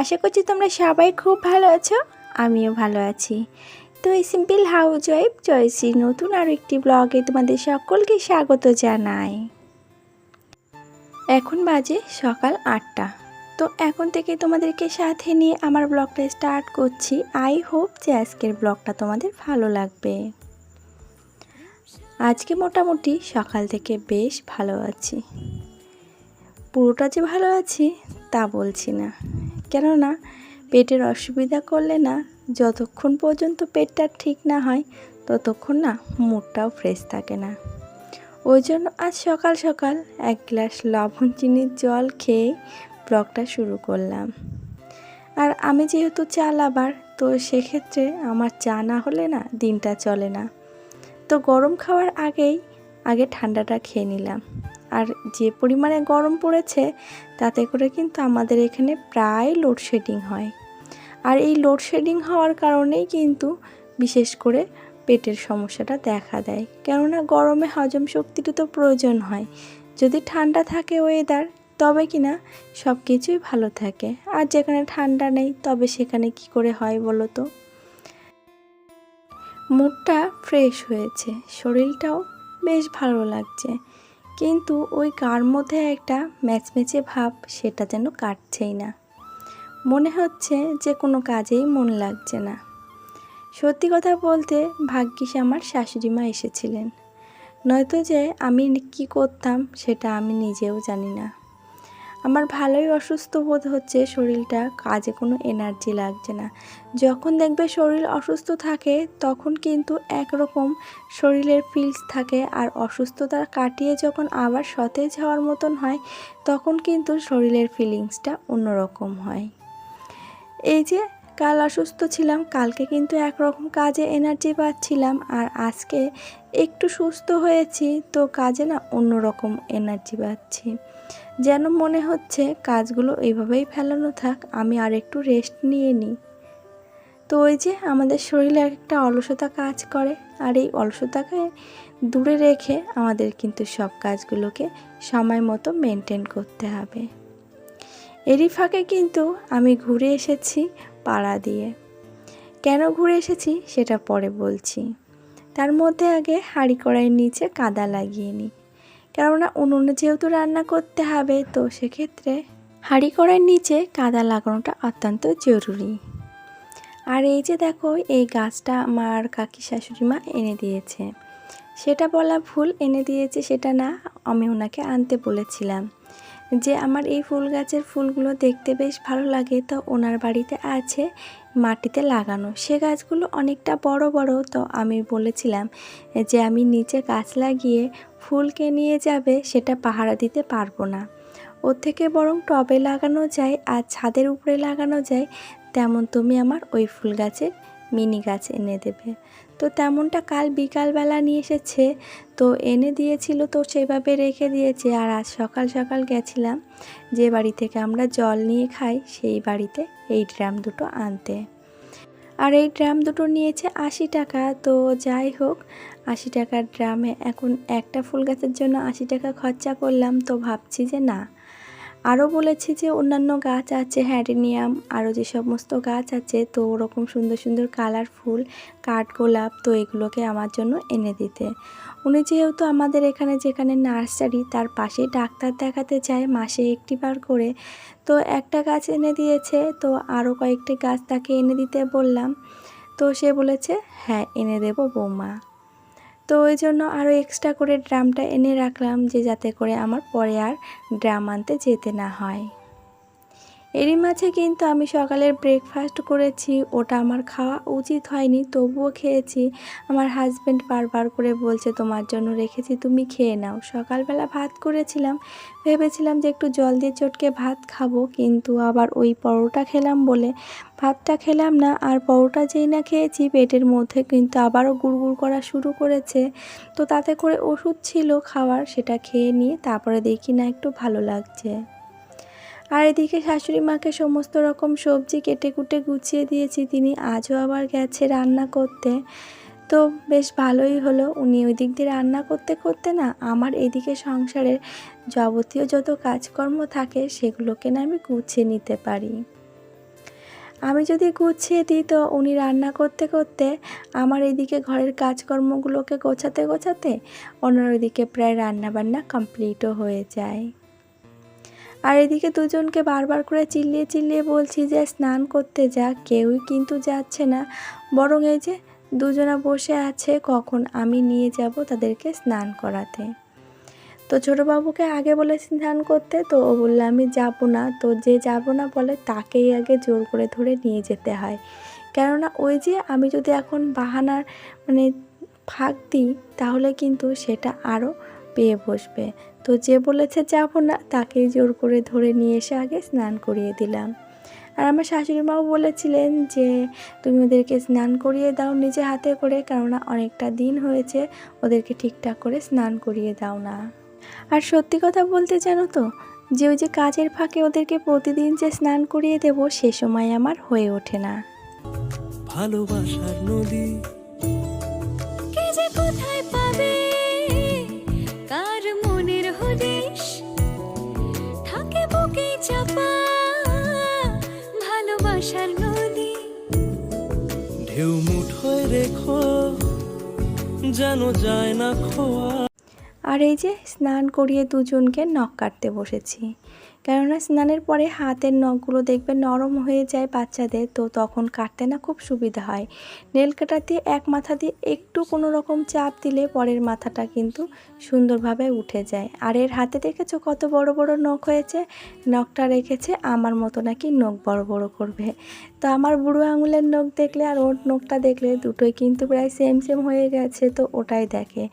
আশা করছি তোমরা সবাই খুব ভালো আছো, আমিও ভালো আছি। তো এই সিম্পল হাউস ওয়াইফ জয়সি নতুন আরও একটি ব্লগে তোমাদের সকলকে স্বাগত জানাই। এখন বাজে সকাল আটটা। তো এখন থেকে তোমাদেরকে সাথে নিয়ে আমার ব্লগটা স্টার্ট করছি। আই হোপ যে আজকের ব্লগটা তোমাদের ভালো লাগবে। আজকে মোটামুটি সকাল থেকে বেশ ভালো আছি। পুরোটা যে ভালো আছি, তা বলছি না। কেননা পেটের অসুবিধা করলে না, যতক্ষণ পর্যন্ত পেটটা ঠিক না হয়, ততক্ষণ না মুডটাও ফ্রেশ থাকে না। ওই জন্য আজ সকাল সকাল এক গ্লাস লবণ চিনির জল খেয়ে ব্লগটা শুরু করলাম। আর আমি যেহেতু চা লাবার তো সেক্ষেত্রে আমার চা না হলে না দিনটা চলে না। তো গরম খাওয়ার আগেই, আগে ঠান্ডাটা খেয়ে নিলাম। আর যে পরিমাণে গরম পড়েছে, তাতে করে কিন্তু আমাদের এখানে প্রায় লোডশেডিং হয়। আর এই লোডশেডিং হওয়ার কারণেই কিন্তু বিশেষ করে পেটের সমস্যাটা দেখা দেয়। কেননা গরমে হজম শক্তিটা তো প্রয়োজন হয়। যদি ঠান্ডা থাকে ওয়েদার তবে কি না সব কিছুই ভালো থাকে। আর যেখানে ঠান্ডা নেই, তবে সেখানে কি করে হয় বলো তো? মুডটা ফ্রেশ হয়েছে। শরীরটাও বেশ ভালো লাগছে। কিন্তু ওই কার মধ্যে একটা ম্যাচমেচে ভাব সেটা যেন কাটছেই না। মনে হচ্ছে যে কোনো কাজেই মন লাগছে না। সত্যি কথা বলতে ভাগ্যিস আমার শাশুড়িমা এসেছিলেন। নয়তো যে আমি কি করতাম সেটা আমি নিজেও জানি না। আমার ভালোই অসুস্থ বোধ হচ্ছে শরীরটা, কাজে কোনো এনার্জি লাগছে না। যখন দেখবে শরীর অসুস্থ থাকে, তখন কিন্তু একরকম শরীরের ফিলস থাকে আর অসুস্থতা কাটিয়ে যখন আবার সতেজ হওয়ার মতন হয়, তখন কিন্তু শরীরের ফিলিংসটা অন্যরকম হয়। এই যে, কাল অসুস্থ ছিলাম, কালকে কিন্তু একরকম কাজে এনার্জি পাচ্ছিলাম আর আজকে একটু সুস্থ হয়েছি, তো কাজে না অন্যরকম এনার্জি পাচ্ছি। যেন মনে হচ্ছে কাজগুলো এইভাবেই ফেলানো থাক, আমি আর একটু রেস্ট নিয়ে নিই। তো ওই যে আমাদের শরীরে একটা অলসতা কাজ করে, আর এই অলসতাকে দূরে রেখে আমাদের কিন্তু সব কাজগুলোকে সময় মতো মেনটেন করতে হবে। এরই ফাঁকে কিন্তু আমি ঘুরে এসেছি পাড়া দিয়ে। কেন ঘুরে এসেছি সেটা পরে বলছি। তার মধ্যে আগে হাঁড়ি কড়াইয়ের নিচে কাদা লাগিয়ে নিই। কেননা উনুনে যেহেতু রান্না করতে হবে, তো সেক্ষেত্রে হাঁড়ি কড়াইয়ের নিচে কাদা লাগানোটা অত্যন্ত জরুরি। আর এই যে দেখো, এই গাছটা আমার কাকি শাশুড়ি মা এনে দিয়েছে। সেটা বলা ভুল, এনে দিয়েছে সেটা না, আমি ওনাকে আনতে বলেছিলাম। যে আমার এই ফুল গাছের ফুলগুলো দেখতে বেশ ভালো লাগে, তো ওনার বাড়িতে আছে মাটিতে লাগানো। সে গাছগুলো অনেকটা বড় বড়, তো আমি বলেছিলাম যে আমি নিচে গাছ লাগিয়ে ফুলকে নিয়ে যাবে সেটা পাহারা দিতে পারব না। ওর থেকে বরং টবে লাগানো যায় আর ছাদের উপরে লাগানো যায়, তেমন তুমি আমার ওই ফুল গাছের মিনি গাছ এনে দেবে। তো তেমনটা কাল বিকালবেলা নিয়ে এসেছে। তো এনে দিয়েছিল তো সেভাবে রেখে দিয়েছে। আর আজ সকাল সকাল গেছিলাম যে বাড়ি থেকে আমরা জল নিয়ে খাই, সেই বাড়িতে এই ড্রাম দুটো আনতে। আর এই ড্রাম দুটো নিয়েছে আশি টাকা। তো যাই হোক, আশি টাকার ড্রামে এখন একটা ফুল গাছের জন্য আশি টাকা খরচা করলাম। তো ভাবছি যে না আরও বলেছি যে অন্যান্য গাছ আছে, হ্যাডেনিয়াম, আরও যে সমস্ত গাছ আছে, তো ওরকম সুন্দর সুন্দর কালারফুল কাঠগোলাপ তো এগুলোকে আমার জন্য এনে দিতে। উনি যেহেতু আমাদের এখানে যেখানে নার্সারি, তার পাশেই ডাক্তার দেখাতে চায় মাসে একটি বার করে, তো একটা গাছ এনে দিয়েছে, তো আরও কয়েকটি গাছ তাকে এনে দিতে বললাম, তো সে বলেছে হ্যাঁ এনে দেব বৌমা। তো ওই জন্য আরও এক্সট্রা করে ড্রামটা এনে রাখলাম যে যাতে করে আমার পরে আর ড্রাম আনতে যেতে না হয়। এরই মাঝে কিন্তু আমি সকালের ব্রেকফাস্ট করেছি, ওটা আমার খাওয়া উচিত হয়নি, তবুও খেয়েছি। আমার হাজব্যান্ড বারবার করে বলছে, তোমার জন্য রেখেছি, তুমি খেয়ে নাও। সকালবেলা ভাত করেছিলাম, ভেবেছিলাম যে একটু জল দিয়ে চটকে ভাত খাব, কিন্তু আবার ওই পরোটা খেলাম বলে ভাতটা খেলাম না, আর পরোটা যেই না খেয়েছি, পেটের মধ্যে কিন্তু আবারও গুড়গুড় করা শুরু করেছে। তো তাতে করে ওষুধ ছিল খাওয়ার, সেটা খেয়ে নিয়ে তারপরে দেখি না একটু ভালো লাগছে। আর এদিকে শাশুড়ি মাকে সমস্ত রকম সবজি কেটে কুটে গুছিয়ে দিয়েছি। তিনি আজও আবার গেছে রান্না করতে। তো বেশ ভালোই হলো। উনি ওই দিক দিয়ে রান্না করতে করতে না আমার এদিকে সংসারের যাবতীয় যত কাজকর্ম থাকে সেগুলোকে না আমি গুছিয়ে নিতে পারি। আমি যদি গুছিয়ে দিই তো উনি রান্না করতে করতে আমার এদিকে ঘরের কাজকর্মগুলোকে গোছাতে গোছাতে ওনার ওইদিকে প্রায় রান্না বান্না কমপ্লিটও হয়ে যায়। আর এদিকে দুজনকে বারবার করে চিল্লিয়ে চিল্লিয়ে বলছি যে, স্নান করতে যা, কেউই কিন্তু যাচ্ছে না। বরং এই যে দুজনা বসে আছে, কখন আমি নিয়ে যাব তাদেরকে স্নান করাতে। তো ছোটোবাবুকে আগে বলে স্নান করতে, তো ও বলল, আমি যাব না। তো যে যাব না বলে তাকেই আগে জোর করে ধরে নিয়ে যেতে হয়। কেননা ওই যে আমি যদি এখন বাহানার মানে ফাঁক দিই, তাহলে কিন্তু সেটা আরও পেয়ে বসবে। তো যে বলেছে যাব না তাকেই জোর করে ধরে নিয়ে এসে আগে স্নান করিয়ে দিলাম। আর আমার শাশুড়ি মাও বলেছিলেন যে তুমি ওদেরকে স্নান করিয়ে দাও নিজে হাতে করে কেননা অনেকটা দিন হয়েছে ওদেরকে ঠিকঠাক করে স্নান করিয়ে দাও না। আর সত্যি কথা বলতে জানো তো যে ওই যে কাজের ফাঁকে ওদেরকে প্রতিদিন যে স্নান করিয়ে দেব সে সময় আমার হয়ে ওঠে না। ভালোবাসার নদী কে যে কোথায় পাবে? ঢেউ মুঠোয় রেখো, যেন যায় না খোয়া। আর এই যে স্নান করিয়ে দুজনকে নখ কাটতে বসেছি। কেননা স্নানের পরে হাতের নখগুলো দেখবে নরম হয়ে যায় বাচ্চাদের, তো তখন কাটতে না খুব সুবিধা হয়। নেল কাটার দিয়ে এক মাথা দিয়ে একটু কোনো রকম চাপ দিলে পরের মাথাটা কিন্তু সুন্দরভাবে উঠে যায়। আর এর হাতে দেখেছ কত বড় বড় নখ হয়েছে? নখটা রেখেছে আমার মতো নাকি নখ বড় বড় করবে। তো আমার বুড়ো আঙুলের নখ দেখলে আর ওর নখটা দেখলে দুটোই কিন্তু প্রায় সেম সেম হয়ে গেছে, তো ওটাই দেখে।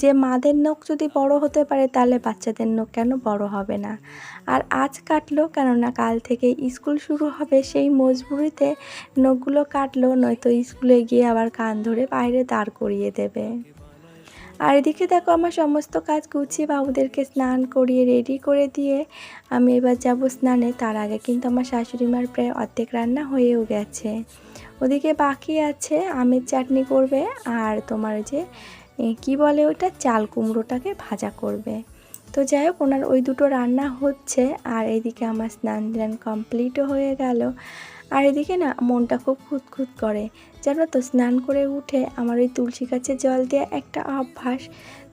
যে মাদের নখ যদি বড় হতে পারে তাহলে বাচ্চাদের নখ কেন বড় হবে না? আর আজ কাটলো কেননা কাল থেকে স্কুল শুরু হবে। সেই মজবুরিতে নখগুলো কাটলো, নয়তো স্কুলে গিয়ে আবার কান ধরে বাইরে দাঁড় করিয়ে দেবে। আর এদিকে দেখো আমার সমস্ত কাজ গুছিয়ে বাবুদেরকে স্নান করিয়ে রেডি করে দিয়ে আমি এবার যাব স্নানে। তার আগে কিন্তু আমার শাশুড়ি মার প্রায় অর্ধেক রান্না হয়েও গেছে। ওদিকে বাকি আছে আমের চাটনি করবে আর তোমার যে কি বলে ওটা? চাল কুমড়োটাকে ভাজা করবে। তো যাই হোক, ওনার ওই দুটো রান্না হচ্ছে, আর এদিকে আমার স্নান ধান কমপ্লিটও হয়ে গেল। আর এদিকে না, মনটা খুব খুঁতখুত করে। জানো তো, স্নান করে উঠে আমার ওই তুলসী গাছে জল দেওয়া একটা অভ্যাস।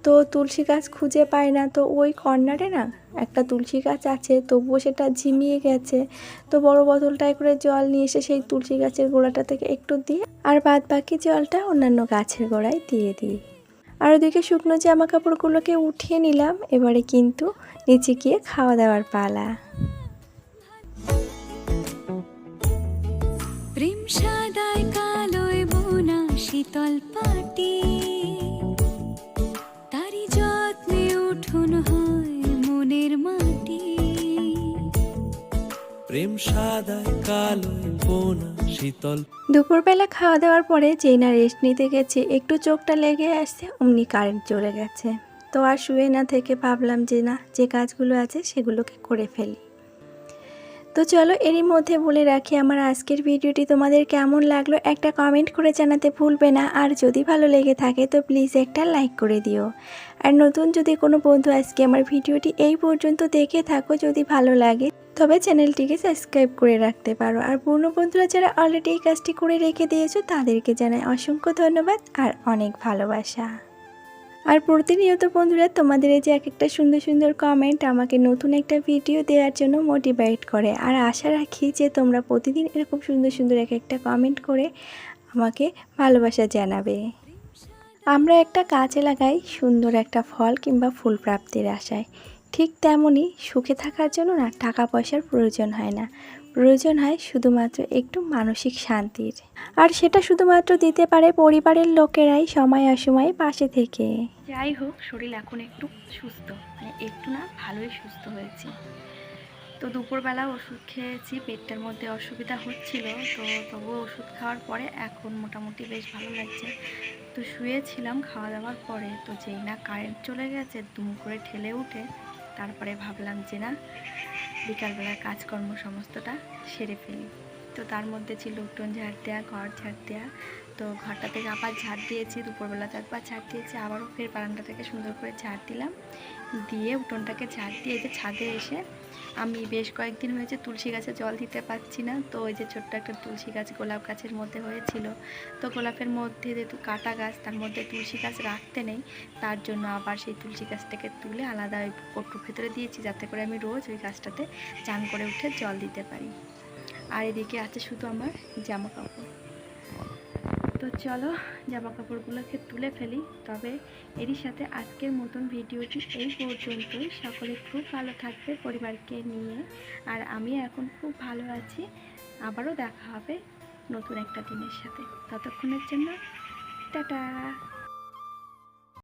তো তুলসী গাছ খুঁজে পাই না, তো ওই কর্নারে না একটা তুলসী গাছ আছে, তবুও সেটা ঝিমিয়ে গেছে। তো বড় বোতলটায় করে জল নিয়ে এসে সেই তুলসী গাছের গোড়াটা থেকে একটু দিয়ে, আর বাদ বাকি জলটা অন্যান্য গাছের গোড়ায় দিয়ে দিই। আর ওদিকে শুকনো জামা কাপড়গুলোকে উঠিয়ে নিলাম। এবারে কিন্তু নিচে গিয়ে খাওয়া দাওয়ার পালা। প্রেম সাদায় কালোয় বোনা শীতল পাটি। তারি যত্নে উঠুন হয় মনের মাটি প্রেম সাদায় কালো বোনা, শীতল। দুপুরবেলা খাওয়া দাওয়ার পরে যেই না রেস্ট নিতে গেছে, একটু চোখটা লেগে আসছে, অমনি কারেন্ট চলে গেছে। তো আর শুয়ে না থেকে ভাবলাম যে না, যে কাজগুলো আছে সেগুলোকে করে ফেলি। তো চলো এরই মধ্যে বলে রাখি, আমার আজকের ভিডিওটি তোমাদের কেমন লাগল একটা কমেন্ট করে জানাতে ভুলবে না। আর যদি ভালো লেগে থাকে তো প্লিজ একটা লাইক করে দিও। আর নতুন যদি কোনো বন্ধু আজকে আমার ভিডিওটি এই পর্যন্ত দেখে থাকো, যদি ভালো লাগে তবে চ্যানেলটিকে সাবস্ক্রাইব করে রাখতে পারো। আর পূর্ণ বন্ধুরা, যারা অলরেডি এই কাজটি করে রেখে দিয়েছ, তাদেরকে জানাই অসংখ্য ধন্যবাদ আর অনেক ভালোবাসা। আর প্রতিনিয়ত বন্ধুরা, তোমাদের এই যে এক একটা সুন্দর সুন্দর কমেন্ট আমাকে নতুন একটা ভিডিও দেওয়ার জন্য মোটিভেট করে। আর আশা রাখি যে তোমরা প্রতিদিন এরকম সুন্দর সুন্দর এক একটা কমেন্ট করে আমাকে ভালোবাসা জানাবে। আমরা একটা কাজে লাগাই সুন্দর একটা ফল কিংবা ফুল প্রাপ্তির আশায়। ঠিক তেমনই সুখে থাকার জন্য না টাকা পয়সার প্রয়োজন হয় না। প্রয়োজন হয় শুধুমাত্র একটু মানসিক শান্তির। আর সেটা শুধুমাত্র দিতে পারে পরিবারের লোকেরাই সময় অসময়ে পাশে থেকে। যাই হোক, শরীর এখন একটু সুস্থ। মানে একটু না ভালোই সুস্থ হয়েছে। তো দুপুরবেলা ওষুধ খেয়েছি পেটটার মধ্যে অসুবিধা হচ্ছিল, তো তবুও ওষুধ খাওয়ার পরে এখন মোটামুটি বেশ ভালো লাগছে। তো শুয়েছিলাম খাওয়া দাওয়ার পরে, তো যেই না কারেন্ট চলে গেছে, দুম করে ঠেলে উঠে তারপরে ভাবলাম যে না, বিকালবেলার কাজকর্ম সমস্তটা সেরে ফেলি। তো তার মধ্যে ছিল উঠোন ঝাড় দেওয়া ঘর ঝাড় দেওয়া তো ঘরটা থেকে আবার ঝাড় দিয়েছি দুপুরবেলাতে একবার ঝাড় দিয়েছি, আবারও ফের বারান্দা থেকে সুন্দর করে ঝাড় দিলাম। দিয়ে উঠোনটাকে ঝাড় দিয়ে এই যে ছাদে এসে আমি বেশ কয়েকদিন হয়েছে তুলসী গাছে জল দিতে পারছি না, তো ওই যে ছোট্ট একটা তুলসী গাছ গোলাপ গাছের মধ্যে হয়েছিল। তো গোলাপের মধ্যে যেহেতু কাটা গাছ, তার মধ্যে তুলসী গাছ রাখতে নেই, তার জন্য আবার সেই তুলসী গাছটাকে তুলে আলাদা ওই কটুর ভেতরে দিয়েছি, যাতে করে আমি রোজ ওই গাছটাতে চান করে উঠে জল দিতে পারি। আর এদিকে আছে শুধু আমার জামা কাপড় তো চলো জামা কাপড়গুলোকে তুলে ফেলি। তবে এরই সাথে আজকের মতন ভিডিওটি এই পর্যন্তই। সকলে খুব ভালো থাকবে পরিবারকে নিয়ে। আর আমি এখন খুব ভালো আছি। আবারও দেখা হবে নতুন একটা দিনের সাথে। ততক্ষণের জন্য টাটা।